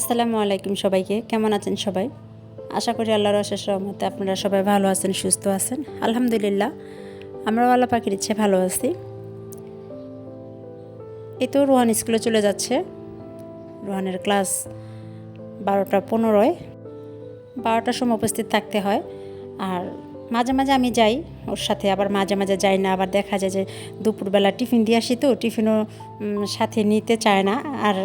আসসালামু আলাইকুম সবাইকে। কেমন আছেন সবাই? আশা করি আল্লাহর অশেষ রহমতে আপনারা সবাই ভালো আছেন, সুস্থ আছেন। আলহামদুলিল্লাহ, আমরাও আল্লাহ পাখির ইচ্ছে ভালো আছি। এই তো রোহান স্কুলে চলে যাচ্ছে। রোহানের ক্লাস বারোটা পনেরোয়। বারোটার সময় উপস্থিত থাকতে হয়। আর মাঝে মাঝে আমি যাই, ওর সাথে আবার মাঝে মাঝে যাই না। আবার দেখা যায় যে দুপুরবেলা টিফিন দিয়ে আসি তো, টিফিনও সাথে নিতে চায় না। আর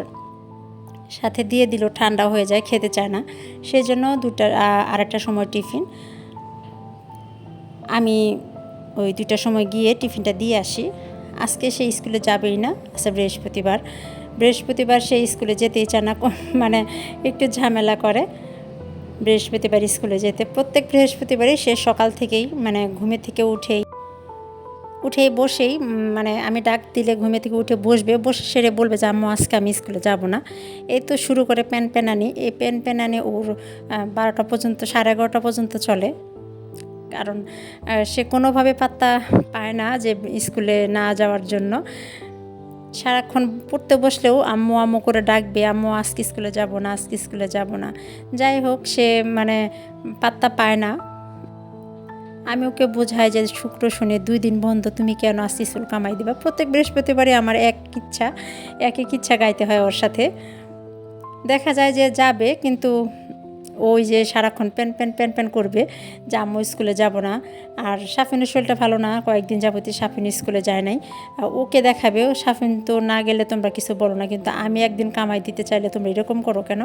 সাথে দিয়ে দিল, ঠান্ডা হয়ে যায়, খেতে চায় না। সেই জন্য দুটা আরেকটা সময় টিফিন। আমি ওই দুটার সময় গিয়ে টিফিনটা দিয়ে আসি। আজকে সে স্কুলে যাবেই না আচ্ছা বৃহস্পতিবার। বৃহস্পতিবার সে স্কুলে যেতেই চায় না মানে একটু ঝামেলা করে। বৃহস্পতিবার স্কুলে যেতে, প্রত্যেক বৃহস্পতিবারই সে সকাল থেকেই মানে ঘুমে থেকে উঠেই উঠেই বসেই মানে আমি ডাক দিলে ঘুমে থেকে উঠে বসবে, বসে সেরে বলবে যে, আম্মু, আজকে আমি স্কুলে যাব না। এই তো শুরু করে প্যান প্যানানি এই প্যান প্যানানি ওর বারোটা পর্যন্ত, সাড়ে এগারোটা পর্যন্ত চলে। কারণ সে কোনোভাবে পাত্তা পায় না যে, স্কুলে না যাওয়ার জন্য। সারাক্ষণ পড়তে বসলেও আম্মু আম্মু করে ডাকবে, আম্মু, আজকে স্কুলে যাব না, আজকে স্কুলে যাব না। যাই হোক, সে মানে পাত্তা পায় না। আমি ওকে বোঝাই যে শুক্র, শুনে দুই দিন বন্ধ, তুমি কেন আসছি চুল কামাই দিবা? প্রত্যেক বৃহস্পতিবারে আমার এক ইচ্ছা, এক এক ইচ্ছা গাইতে হয় ওর সাথে। দেখা যায় যে যাবে, কিন্তু ওই যে সারাক্ষণ প্যান প্যান প্যান প্যান করবে যে আম্মু স্কুলে যাব না। আর সাফিনের শরীরটা ভালো না, কয়েকদিন যাবতীয় সাফিন স্কুলে যায় নাই। ওকে দেখাবে, ও সাফিন তো না গেলে তোমরা কিছু বলো না, কিন্তু আমি একদিন কামাই দিতে চাইলে তোমরা এরকম করো কেন?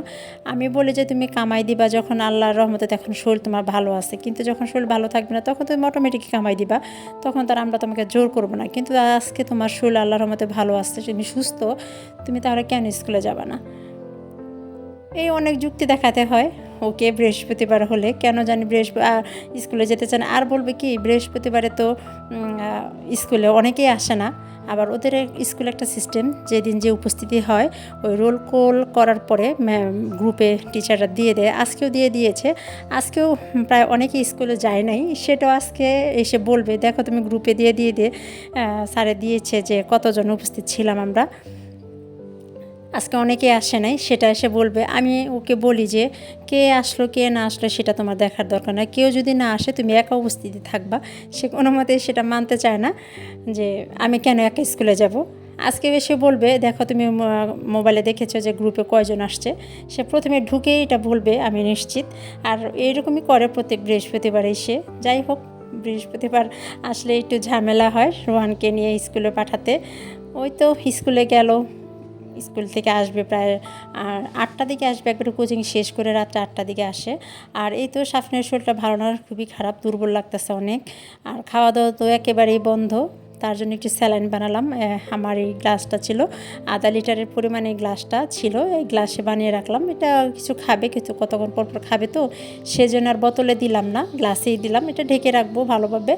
আমি বলি যে তুমি কামাই দিবা যখন আল্লাহর রহমতে তখন শরীর তোমার ভালো আছে, কিন্তু যখন শরীর ভালো থাকবে না তখন তুমি অটোমেটিক কামাই দিবা। তখন তার আমরা তোমাকে জোর করব না, কিন্তু আজকে তোমার শরীর আল্লাহর রহমতে ভালো আসছে তুমি সুস্থ, তুমি তাহলে কেন স্কুলে যাবা না? এই অনেক যুক্তি দেখাতে হয়। ওকে বৃহস্পতিবার হলে। কেন জানি বৃহস্পতি স্কুলে যেতে চান আর বলবে কি, বৃহস্পতিবারে তো স্কুলে অনেকেই আসে না। আবার ওদের স্কুলে একটা সিস্টেম যেদিন যে উপস্থিতি হয়, ওই রোল কল করার পরে গ্রুপে টিচাররা দিয়ে দেয়। আজকেও দিয়ে দিয়েছে। আজকেও প্রায় অনেকেই স্কুলে যায় নাই। সেটাও আজকে এসে বলবে, দেখো তুমি গ্রুপে দিয়ে দিয়ে দিয়ে স্যারে দিয়েছে যে কতজন উপস্থিত ছিলাম আমরা। আজকে অনেকে আসে নাই, সেটা এসে বলবে। আমি ওকে বলি যে, কে আসলো, কে না আসলো সেটা তোমার দেখার দরকার নয় কেউ যদি না আসে, তুমি একা উপস্থিতি থাকবা। সে কোনো মতে সেটা মানতে চায় না যে, আমি কেন একা স্কুলে যাব? আজকে এসে বলবে, দেখো, তুমি মোবাইলে দেখেছ যে গ্রুপে কয়জন আসছে? সে প্রথমে ঢুকেই এটা বলবে, আমি নিশ্চিত। আর এইরকমই করে প্রত্যেক বৃহস্পতিবার এসে যাই হোক, বৃহস্পতিবার আসলে একটু ঝামেলা হয় রোহানকে নিয়ে স্কুলে পাঠাতে। ওই তো স্কুলে গেল। স্কুল থেকে আসবে প্রায়, আর আটটা দিকে আসবে, একবারে কোচিং শেষ করে রাত্রে আটটা দিকে আসে। আর এই তো সাফনের শরীরটা ভালো না, খুবই খারাপ, দুর্বল লাগতেছে অনেক। আর খাওয়া দাওয়া তো একেবারেই বন্ধ, তার জন্য একটু স্যালাইন বানালাম আমার এই গ্লাসটা ছিল। আধা লিটারের পরিমাণে গ্লাসটা ছিল, এই গ্লাসে বানিয়ে রাখলাম। এটা কিছু খাবে, কিছু কতক্ষণ পর পর খাবে তো, সেজন্য আর বোতলে দিলাম না, গ্লাসেই দিলাম। এটা ঢেকে রাখব ভালোভাবে।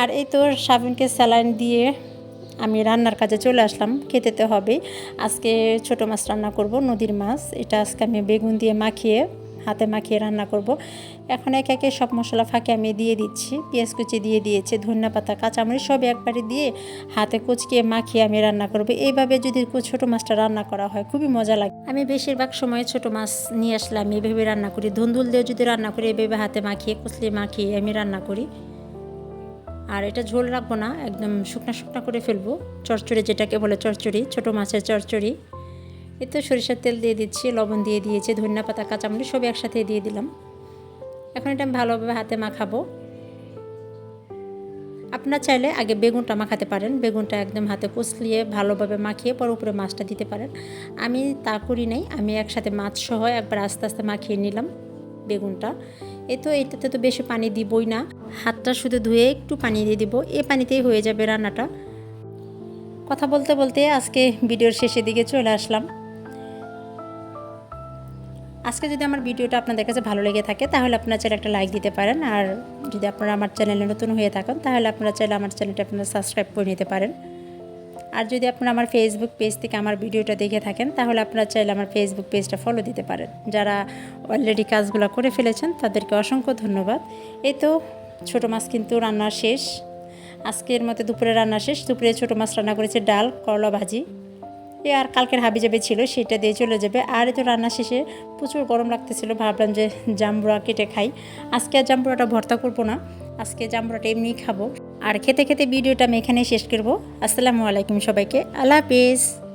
আর এই তো সাবিনকে স্যালাইন দিয়ে আমি রান্নার কাজে চলে আসলাম, খেতে তো হবে। আজকে ছোট মাছ রান্না করব, নদীর মাছ। এটা আজকে আমি বেগুন দিয়ে মাখিয়ে, হাতে মাখিয়ে রান্না করব। এখন একে একে সব মশলা ফাঁকে আমি দিয়ে দিচ্ছি। পেঁয়াজ কুচি দিয়ে দিয়েছি, ধনিয়া পাতা, কাঁচামরিচ সব একবারে দিয়ে হাতে কুচকিয়ে মাখিয়ে আমি রান্না করব। এইভাবে যদি ছোট মাছটা রান্না করা হয়, খুবই মজা লাগে। আমি বেশিরভাগ সময় ছোট মাছ নিয়ে আসলে আমি এভাবে রান্না করি। ধুন্দুল দিয়ে যদি রান্না করি, এভাবে হাতে মাখিয়ে কুচলি মাখিয়ে আমি রান্না করি। আর এটা ঝোল রাখব না, একদম শুকনা শুকনা করে ফেলব। চচ্চড়ি যেটাকে বলে চচ্চড়ি ছোটো মাছের চচ্চড়ি এই তো সরিষার তেল দিয়ে দিচ্ছি, লবণ দিয়ে দিয়েছি, ধনিয়া পাতা, কাঁচামরিচ সব একসাথে দিয়ে দিলাম। এখন এটা আমি ভালোভাবে হাতে মাখাবো। আপনার চাইলে আগে বেগুনটা মাখাতে পারেন, বেগুনটা একদম হাতে কুচলিয়ে ভালোভাবে মাখিয়ে পর উপরে মাছটা দিতে পারেন। আমি তা করি নাই, আমি একসাথে মাছ সহ একবার আস্তে আস্তে মাখিয়ে নিলাম বেগুনটা। এ তো এটাতে তো বেশি পানি দিবই না। হাতটা শুধু ধুয়ে একটু পানি দিয়ে দিব। এই পানিতেই হয়ে যাবে রান্নাটা। কথা বলতে বলতে আজকে ভিডিওর শেষের দিকে চলে আসলাম। আজকে যদি আমার ভিডিওটা আপনাদের কাছে ভালো লেগে থাকে, তাহলে আপনারা চাইলে একটা লাইক দিতে পারেন। আর যদি আপনারা আমার চ্যানেলে নতুন হয়ে থাকেন, তাহলে আপনারা চাইলে আমার চ্যানেলটা আপনারা সাবস্ক্রাইব করে নিতে পারেন। আর যদি আপনারা আমার ফেসবুক পেজ থেকে আমার ভিডিওটা দেখে থাকেন, তাহলে আপনারা চাইলে আমার ফেসবুক পেজটা ফলো দিতে পারেন। যারা অলরেডি কাজগুলো করে ফেলেছেন, তাদেরকে অসংখ্য ধন্যবাদ। এই তো ছোটো মাছ কিন্তু রান্না শেষ। আজকের মতো দুপুরে রান্না শেষ। দুপুরে ছোটো মাছ রান্না করেছে ডাল, করলা ভাজি। এ আর কালকের হাবি যাবে ছিল, সেটা দিয়ে চলে যাবে। আর তো রান্না শেষে প্রচুর গরম লাগতেছিল, ভাবলাম যে জাম্বুরা কেটে খাই। আজকে আর জাম্বুরাটা ভর্তা করব না, আজকে জাম্বুরাটা এমনি খাব। আর খেতে খেতে ভিডিওটা আমি এখানেই শেষ করব। আসসালামু আলাইকুম সবাইকে, আল্লাহ হাফিজ।